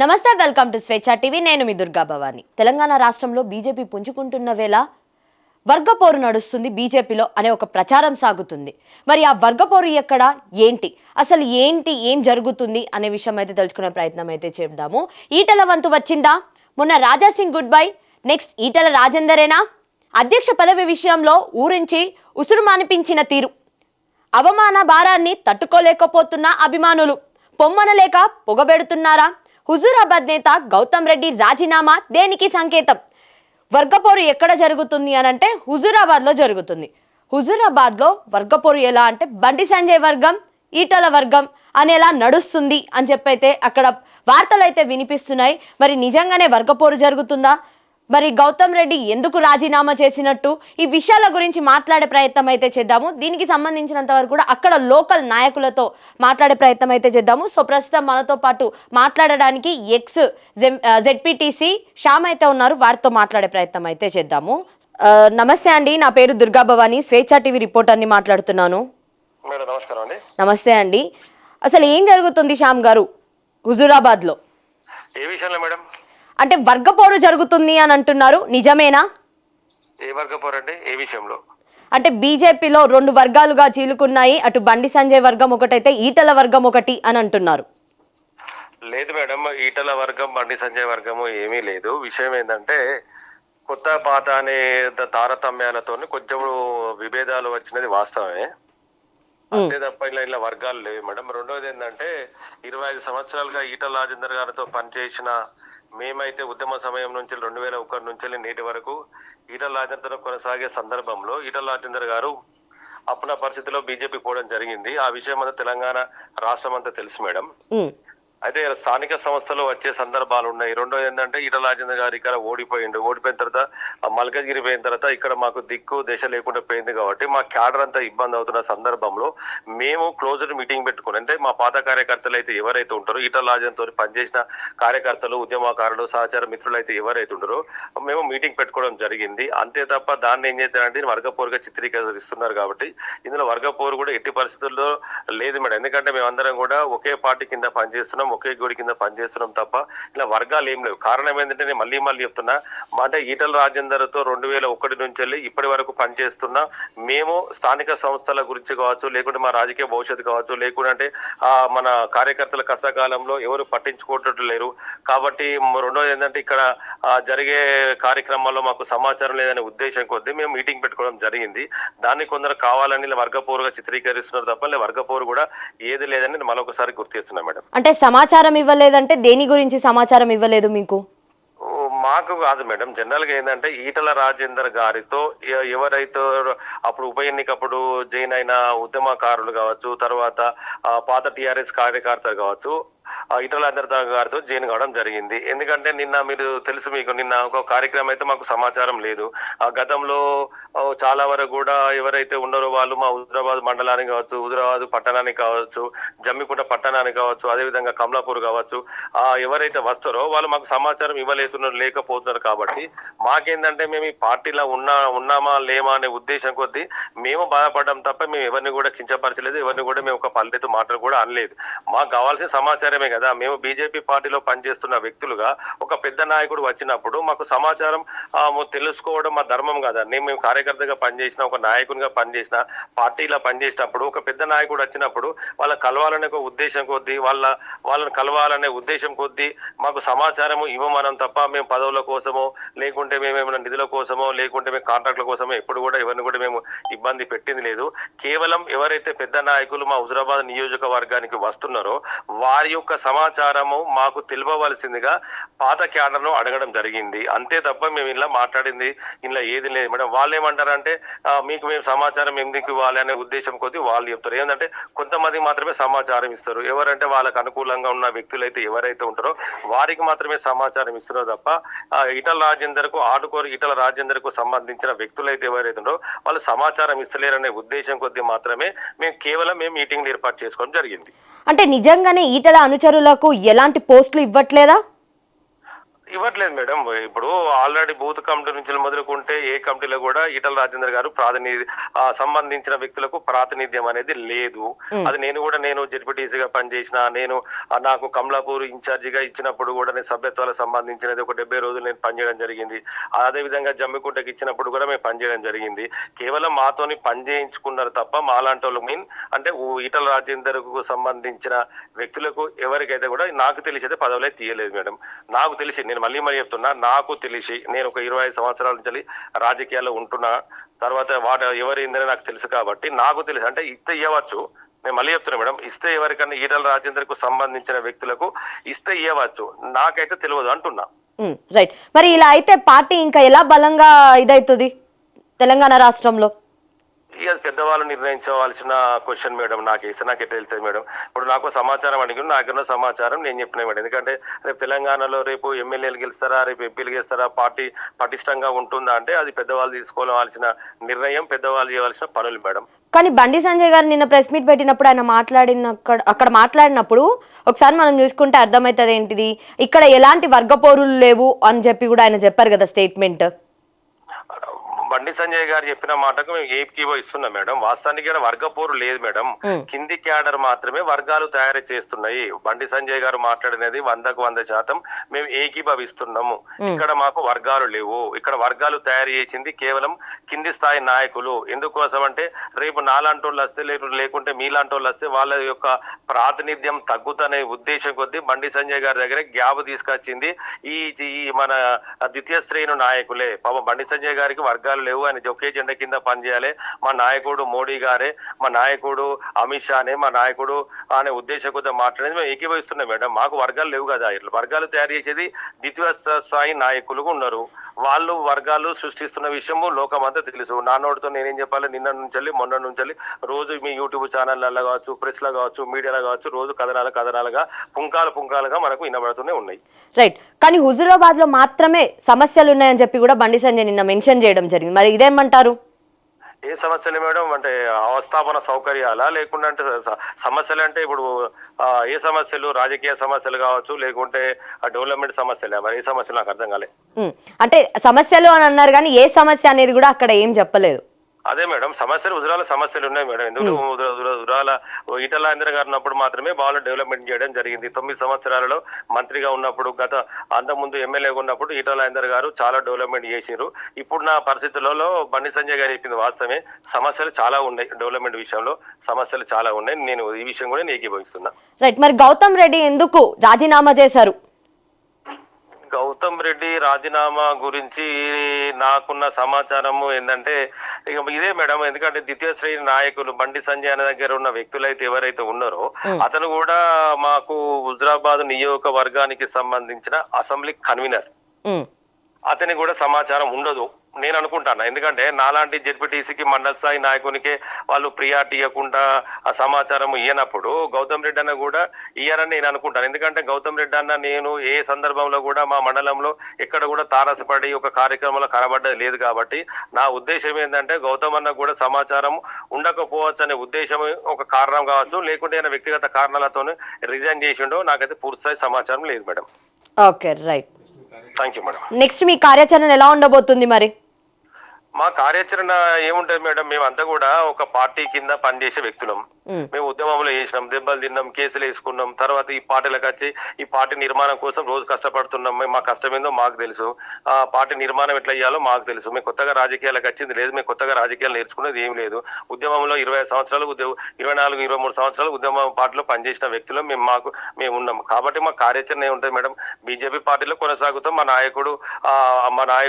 నమస్తే welcome to స్వేచ్ఛ TV. నేను మీ దుర్గా భవాని. తెలంగాణ రాష్ట్రంలో బీజేపీ పుంజుకుంటున్న వేళ వర్గపోరు నడుస్తుంది బీజేపీలో అనే ఒక ప్రచారం సాగుతుంది. మరి ఆ వర్గపోరు ఎక్కడ? ఏంటి? అసలు ఏంటి? ఏం జరుగుతుంది? అనే విషయం అయితే తెలుసుకునే ప్రయత్నం అయితే చేద్దాము. ఈటల వంతు వచ్చిందా? మొన్న Rajasingh good bye next Etela రాజేందరేనా? అధ్యక్ష పదవి విషయంలో ఊరించి ఉసురు మానిపించిన తీరు. అవమాన భారాన్ని తట్టుకోలేకపోతున్న అభిమానులు. పొమ్మనలేక పొగబెడుతున్నారా? హుజూరాబాద్ నేత గౌతమ్ రెడ్డి రాజీనామా దేనికి సంకేతం? వర్గపోరు ఎక్కడ జరుగుతుంది అని అంటే హుజూరాబాద్లో జరుగుతుంది. హుజూరాబాద్లో వర్గపోరు ఎలా అంటే బండి సంజయ్ వర్గం ఈటల వర్గం అనేలా నడుస్తుంది అని చెప్పైతే అక్కడ వార్తలు అయితే వినిపిస్తున్నాయి. మరి నిజంగానే వర్గపోరు జరుగుతుందా? మరి గౌతమ్ రెడ్డి ఎందుకు రాజీనామా చేసినట్టు? ఈ విషయాల గురించి మాట్లాడే ప్రయత్నం అయితే చేద్దాము. దీనికి సంబంధించినంత వరకు కూడా అక్కడ లోకల్ నాయకులతో మాట్లాడే ప్రయత్నం అయితే చేద్దాము. సో ప్రస్తుతం మనతో పాటు మాట్లాడడానికి ఎక్స్ జెడ్పీటీసీ శ్యామ్ అయితే ఉన్నారు. వారితో మాట్లాడే ప్రయత్నం అయితే చేద్దాము. నమస్తే అండి. నా పేరు దుర్గా భవాని. స్వేచ్ఛ టీవీ రిపోర్టర్ని మాట్లాడుతున్నాను. మేడం నమస్కారం అండి. నమస్తే అండి. అసలు ఏం జరుగుతుంది శ్యామ్ గారు హుజూరాబాద్లో? ఏ విషయంలో మేడం? అంటే వర్గపోరు జరుగుతుంది అని అంటున్నారు. నిజమేనా? ఏ వర్గపోరు అండి? ఏ విషయంలో? అంటే బీజేపీలో రెండు వర్గాలుగా చీలుకున్నాయి. అటు బండి సంజయ్ వర్గం ఒకటైతే ఈటల వర్గం ఒకటి అని అంటున్నారు. లేదు మేడం ఈటల వర్గం బండి సంజయ్ వర్గము ఏమీ లేదు. విషయం ఏంటంటే కొత్త పాత అనే తారతమ్యాలతో కొంచెం విభేదాలు వచ్చినది వాస్తవమే. అంతే తప్ప ఇలా ఇలా వర్గాలు లేవు మేడం. రెండోది ఏంటంటే ఇరవై ఐదు సంవత్సరాలుగా ఈటల రాజేందర్ గారితో పనిచేసిన మేమైతే ఉద్యమ సమయం నుంచి రెండు వేల ఒకటి నుంచి నేటి వరకు ఈటల రాజేందర్ కొనసాగే సందర్భంలో ఈటల రాజేందర్ గారు అప్పున పరిస్థితిలో బీజేపీ పోవడం జరిగింది. ఆ విషయం అంతా తెలంగాణ రాష్ట్రం అంతా తెలుసు మేడం. అయితే స్థానిక సంస్థలు వచ్చే సందర్భాలు ఉన్నాయి. రెండో ఏంటంటే ఈటల రాజేంద్ర గారు ఇక్కడ ఓడిపోయిండు. ఓడిపోయిన తర్వాత మల్కగిరి పోయిన తర్వాత ఇక్కడ మాకు దిక్కు దేశ లేకుండా పోయింది కాబట్టి మా క్యాడర్ అంతా ఇబ్బంది అవుతున్న సందర్భంలో మేము క్లోజ్డ్ మీటింగ్ పెట్టుకుని అంటే మా పాత కార్యకర్తలు అయితే ఎవరైతే ఉంటారో ఈటల రాజేంద్రతో పనిచేసిన కార్యకర్తలు ఉద్యమకారులు సహచార మిత్రులు అయితే ఎవరైతే ఉంటారో మేము మీటింగ్ పెట్టుకోవడం జరిగింది. అంతే తప్ప దాన్ని ఏం చేస్తారంటే వర్గపోరుగా చిత్రీకరిస్తున్నారు కాబట్టి ఇందులో వర్గపోరు కూడా ఎట్టి పరిస్థితుల్లో లేదు మేడం. ఎందుకంటే మేమందరం కూడా ఒకే పార్టీ కింద పనిచేస్తున్నాం. ఒకే గుడి కింద పనిచేస్తున్నాం తప్ప ఇలా వర్గాలు ఏం లేవు. కారణం ఏంటంటే నేను మళ్ళీ మళ్ళీ చెప్తున్నా అంటే ఈటల రాజేందర్తో రెండు వేల ఒకటి నుంచి వెళ్ళి ఇప్పటి వరకు పనిచేస్తున్నా మేము స్థానిక సంస్థల గురించి కావచ్చు లేకుంటే మా రాజకీయ భవిష్యత్తు కావచ్చు లేకుంటే ఆ మన కార్యకర్తల కష్టకాలంలో ఎవరు పట్టించుకోవటం లేరు. కాబట్టి రెండోది ఏంటంటే ఇక్కడ జరిగే కార్యక్రమాల్లో మాకు సమాచారం లేదనే ఉద్దేశం కొద్దీ మేము మీటింగ్ పెట్టుకోవడం జరిగింది. దాన్ని కొందరు కావాలని ఇలా చిత్రీకరిస్తున్నారు తప్ప వర్గపూరు కూడా ఏది లేదని మరొకసారి గుర్తు మేడం. అంటే సమాచారం ఇవ్వలేదంటే దేని గురించి సమాచారం ఇవ్వలేదు మీకు? ఓ, మాకు కాదు మేడం. జనరల్గా ఏంటంటే ఈటల రాజేందర్ గారితో ఎవరైతే అప్పుడు ఉప ఎన్నికప్పుడు జైన్ అయిన ఉద్యమకారులు కావచ్చు తర్వాత పాత టిఆర్ఎస్ కార్యకర్తలు కావచ్చు ఆ, గారితో జైన్ కావడం జరిగింది. ఎందుకంటే నిన్న మీరు తెలుసు మీకు నిన్న ఒక కార్యక్రమం అయితే మాకు సమాచారం లేదు. ఆ గతంలో చాలా వరకు కూడా ఎవరైతే ఉన్నారో వాళ్ళు మా హుజరాబాద్ మండలానికి కావచ్చు హుజరాబాద్ పట్టణానికి కావచ్చు జమ్మికుంట పట్టణానికి కావచ్చు అదేవిధంగా కమలాపూర్ కావచ్చు ఆ ఎవరైతే వస్తారో వాళ్ళు మాకు సమాచారం ఇవ్వలేతున్నారు లేకపోతున్నారు కాబట్టి మాకేందంటే మేము ఈ పార్టీలో ఉన్నా ఉన్నామా లేమా అనే ఉద్దేశం కొద్దీ మేము బాధపడడం తప్ప మేము ఎవరిని కూడా కించపరచలేదు ఎవరిని కూడా మేము ఒక పల్లెతు మాటలు కూడా అనలేదు. మాకు కావాల్సిన సమాచారమే కదా. మేము బీజేపీ పార్టీలో పనిచేస్తున్న వ్యక్తులుగా ఒక పెద్ద నాయకుడు వచ్చినప్పుడు మాకు సమాచారం తెలుసుకోవడం మా ధర్మం కదా? నేను మేము కార్యకర్తగా పనిచేసిన ఒక నాయకునిగా పనిచేసిన పార్టీలో పనిచేసినప్పుడు ఒక పెద్ద నాయకుడు వచ్చినప్పుడు వాళ్ళ కలవాలనే ఒక ఉద్దేశం కొద్దీ వాళ్ళ వాళ్ళని కలవాలనే ఉద్దేశం కొద్దీ మాకు సమాచారం ఇవ్వమనం తప్ప మేము పదవుల కోసమో లేకుంటే మేము ఏమైనా నిధుల కోసమో లేకుంటే మేము కాంట్రాక్ట్ల కోసమో ఎప్పుడు కూడా ఎవరిని కూడా మేము ఇబ్బంది పెట్టింది లేదు. కేవలం ఎవరైతే పెద్ద నాయకులు మా హుజరాబాద్ నియోజకవర్గానికి వస్తున్నారో వారి యొక్క సమాచారము మాకు తెలియవలసిందిగా పాత క్యాడర్ను అడగడం జరిగింది. అంతే తప్ప మేము ఇలా మాట్లాడింది ఇలా ఏది లేదు. మేడం వాళ్ళు ఏమంటారంటే మీకు మేము సమాచారం ఎందుకు ఇవ్వాలి? అనే ఉద్దేశం కొద్దీ వాళ్ళు చెప్తారు. ఏంటంటే కొంతమంది మాత్రమే సమాచారం ఇస్తారు. ఎవరంటే వాళ్ళకు అనుకూలంగా ఉన్న వ్యక్తులు అయితే ఎవరైతే ఉంటారో వారికి మాత్రమే సమాచారం ఇస్తున్నారు తప్ప ఇటల రాజేందర్కు ఆడుకోరు ఇటల రాజేందర్కు సంబంధించిన వ్యక్తులు అయితే ఎవరైతే ఉన్నారో వాళ్ళు సమాచారం ఇస్తలేరనే ఉద్దేశం కొద్దీ మాత్రమే మేము కేవలం మేము మీటింగ్ ఏర్పాటు చేసుకోవడం జరిగింది. అంటే నిజంగానే ఈటల అనుచరులకు ఎలాంటి పోస్టులు ఇవ్వట్లేదా? ఇవ్వట్లేదు మేడం. ఇప్పుడు ఆల్రెడీ బూత్ కమిటీ నుంచి మొదలుకుంటే ఏ కమిటీలో కూడా ఈటల రాజేందర్ గారు ప్రాతినిధి సంబంధించిన వ్యక్తులకు ప్రాతినిధ్యం అనేది లేదు. అది నేను కూడా నేను జడ్పీటీసీగా పనిచేసిన నేను నాకు కమలాపూర్ ఇన్ఛార్జిగా ఇచ్చినప్పుడు కూడా నేను సభ్యత్వాలకు సంబంధించినది ఒక డెబ్బై రోజులు నేను పనిచేయడం జరిగింది. అదే విధంగా జమ్మికుంటకి ఇచ్చినప్పుడు కూడా మేము పనిచేయడం జరిగింది. కేవలం మాతోని పని చేయించుకున్నారు తప్ప మాలాంటి వాళ్ళు మీన్ అంటే ఈటల రాజేందర్కు సంబంధించిన వ్యక్తులకు ఎవరికైతే కూడా నాకు తెలిసి అయితే పదవులే తీయలేదు మేడం. నాకు తెలిసి నేను మళ్ళీ మళ్ళీ చెప్తున్నా నాకు తెలిసి నేను ఒక ఇరవై ఐదు సంవత్సరాల నుంచి రాజకీయాల్లో ఉంటున్నా తర్వాత వాడు ఎవరైందని నాకు తెలుసు కాబట్టి నాకు తెలిసి. అంటే ఇస్తే ఇవ్వచ్చు. నేను మళ్ళీ చెప్తున్నా మేడం ఇస్తే ఎవరికన్నా ఈటల రాజేందర్కు సంబంధించిన వ్యక్తులకు ఇస్తే ఇవ్వచ్చు. నాకైతే తెలియదు అంటున్నా. రైట్. మరి ఇలా అయితే పార్టీ ఇంకా ఎలా బలంగా ఇదైతుంది తెలంగాణ రాష్ట్రంలో? ఇక పెద్దవాళ్ళు నిర్ణయించవలసిన క్వశ్చన్ మేడం నాకు ఇస్తే నాకు ఎట్లా వెళ్తుంది మేడం ఇప్పుడు నాకు సమాచారం అడిగి నాకున్న సమాచారం నేను చెప్పిన మేడం ఎందుకంటే రేపు తెలంగాణలో రేపు ఎమ్మెల్యేలు గెలుస్తారా రేపు ఎంపీలు గెలుస్తారా పార్టీ పటిష్టంగా ఉంటుందా అంటే అది పెద్దవాళ్ళు తీసుకోవాల్సిన నిర్ణయం పెద్దవాళ్ళు చేయవలసిన పనులు మేడం కానీ బండి సంజయ్ గారు నిన్న ప్రెస్ మీట్ పెట్టినప్పుడు ఆయన మాట్లాడిన అక్కడ మాట్లాడినప్పుడు ఒకసారి మనం చూసుకుంటే అర్థమవుతుంది ఏంటిది? ఇక్కడ ఎలాంటి వర్గపోరులు లేవు అని చెప్పి కూడా ఆయన చెప్పారు కదా స్టేట్మెంట్ బండి సంజయ్ గారు చెప్పిన మాటకు మేము ఏకీవో ఇస్తున్నాం మేడం. వాస్తవానికి వర్గ పోరు లేదు మేడం. కింది క్యాడర్ మాత్రమే వర్గాలు తయారు చేస్తున్నాయి. బండి సంజయ్ గారు మాట్లాడినది వందకు వంద శాతం మేము ఏకీభవిస్తున్నాము ఇక్కడ మాకు వర్గాలు లేవు. ఇక్కడ వర్గాలు తయారు చేసింది కేవలం కింది స్థాయి నాయకులు. ఎందుకోసం అంటే రేపు నాలాంటి వాళ్ళు వస్తే లేకు- లేకుంటే మీలాంటి వాళ్ళు వస్తే వాళ్ళ యొక్క ప్రాతినిధ్యం తగ్గుతనే ఉద్దేశం కొద్దీ బండి సంజయ్ గారి దగ్గర గ్యాప్ తీసుకొచ్చింది. ఈ ఈ మన ద్వితీయ శ్రేణు నాయకులే. పాపం బండి సంజయ్ గారికి వర్గాలు లేవు ఆయన ఒకే జెండా కింద పనిచేయాలి. మా నాయకుడు మోడీ గారే మా నాయకుడు అమిత్ షానే మా నాయకుడు అనే ఉద్దేశం కొద్దిగా మాట్లాడేది మేము ఏకీభవిస్తున్నాం మేడం. మాకు వర్గాలు లేవు కదా. ఇట్లా వర్గాలు తయారు చేసేది ద్వితీయ స్థాయి నాయకులు ఉన్నారు. వాళ్ళు వర్గాలు సృష్టిస్తున్న విషయము లోకమంతా తెలుసు. నాన్నోడితో నేనేం చెప్పాలి? నిన్న నుంచి మొన్న నుంచి రోజు మీ యూట్యూబ్ ఛానళ్ళలో కావచ్చు ప్రెస్లో కావచ్చు మీడియాలో కావచ్చు రోజు కథనాలు కథనాలుగా పుంకాలు పుంకాలుగా మనకు వినబడుతూనే ఉన్నాయి. రైట్. కానీ హుజురాబాద్లో మాత్రమే సమస్యలు ఉన్నాయని చెప్పి కూడా బండి సంజయ్ నిన్న మెన్షన్ చేయడం జరిగింది. మరి ఇదేమంటారు? ఏ సమస్యలు మేడం? అంటే అవస్థాపన సౌకర్యాలా? లేకుంటే అంటే సమస్యలు అంటే ఇప్పుడు ఏ సమస్యలు? రాజకీయ సమస్యలు కావచ్చు లేకుంటే డెవలప్మెంట్ సమస్యలే. మరి ఏ సమస్యలు నాకు అర్థం కాలే. ఉమ్, అంటే సమస్యలు అని అన్నారు కానీ ఏ సమస్య అనేది కూడా అక్కడ ఏం చెప్పలేదు. అదే మేడం సమస్యలు ఉజరాల సమస్యలు ఉన్నాయి మేడం. ఉజరాల ఈటల రాజేంద్ర గారు ఉన్నప్పుడు మాత్రమే బాగా డెవలప్మెంట్ చేయడం జరిగింది. తొమ్మిది సంవత్సరాలలో మంత్రిగా ఉన్నప్పుడు గత అంతకుముందు ఎమ్మెల్యేగా ఉన్నప్పుడు ఈటల రాజేంద్ర గారు చాలా డెవలప్మెంట్ చేసిరు ఇప్పుడు నా పరిస్థితులలో బండి సంజయ్ గారు చెప్పింది వాస్తవమే. సమస్యలు చాలా ఉన్నాయి డెవలప్మెంట్ విషయంలో. సమస్యలు చాలా ఉన్నాయి. నేను ఈ విషయం కూడా నేను ఏకీభవిస్తున్నా రైట్ మరి గౌతమ్ రెడ్డి ఎందుకు రాజీనామా చేశారు? గౌతమ్ రెడ్డి రాజీనామా గురించి నాకున్న సమాచారము ఏంటంటే ఇక ఇదే మేడం ఎందుకంటే ద్వితీయ శ్రేణి నాయకులు బండి సంజయ్ అనే దగ్గర ఉన్న వ్యక్తులైతే ఎవరైతే ఉన్నారో అతను కూడా మాకు హుజరాబాద్ నియోజకవర్గానికి సంబంధించిన అసెంబ్లీ కన్వీనర్. అతని కూడా సమాచారం ఉండదు. నేను అనుకుంటాను? ఎందుకంటే నాలాంటి జెడ్పీటీసీకి మండల స్థాయి నాయకునికి వాళ్ళు ప్రియార్టీ ఇవ్వకుండా ఆ సమాచారం ఇయ్యనప్పుడు గౌతమ్ రెడ్డి అన్న కూడా ఇయ్యారని నేను అనుకుంటాను. ఎందుకంటే గౌతమ్ రెడ్డి అన్న నేను ఏ సందర్భంలో కూడా మా మండలంలో ఎక్కడ కూడా తారసపడి ఒక కార్యక్రమంలో కనబడ్డది లేదు కాబట్టి నా ఉద్దేశం ఏంటంటే గౌతమ్ అన్న కూడా సమాచారం ఉండకపోవచ్చు అనే ఉద్దేశం ఒక కారణం కావచ్చు. లేకుంటే ఆయన వ్యక్తిగత కారణాలతో రిజైన్ చేసిండో నాకైతే పూర్తిస్థాయి సమాచారం లేదు మేడం. Okay right. నెక్స్ట్ మీ కార్యాచరణ ఎలా ఉండబోతుంది మరి? మా కార్యాచరణ ఏముంటది మేడం? మేమంతా కూడా ఒక పార్టీ కింద పనిచేసే వ్యక్తులం. మేము ఉద్యమంలో చేసినాం దెబ్బలు తిన్నాం కేసులు వేసుకున్నాం. తర్వాత ఈ పార్టీలకు వచ్చి ఈ పార్టీ నిర్మాణం కోసం రోజు కష్టపడుతున్నాం. మేము మా కష్టం ఏందో మాకు తెలుసు. ఆ పార్టీ నిర్మాణం ఎట్లా చేయాలో మాకు తెలుసు. మేము కొత్తగా రాజకీయాలకు వచ్చింది లేదు. మేము కొత్తగా రాజకీయాలు నేర్చుకునేది ఏం లేదు. ఉద్యమంలో ఇరవై సంవత్సరాలు ఉద్యోగ ఇరవై నాలుగు ఇరవై మూడు సంవత్సరాలు ఉద్యమ పార్టీలో పనిచేసిన వ్యక్తులు మేము మాకు మేము ఉన్నాం. కాబట్టి మా కార్యాచరణ ఏముంటుంది మేడం? బీజేపీ పార్టీలో కొనసాగుతాం. మా నాయకుడు ఆ మా నాయకుడు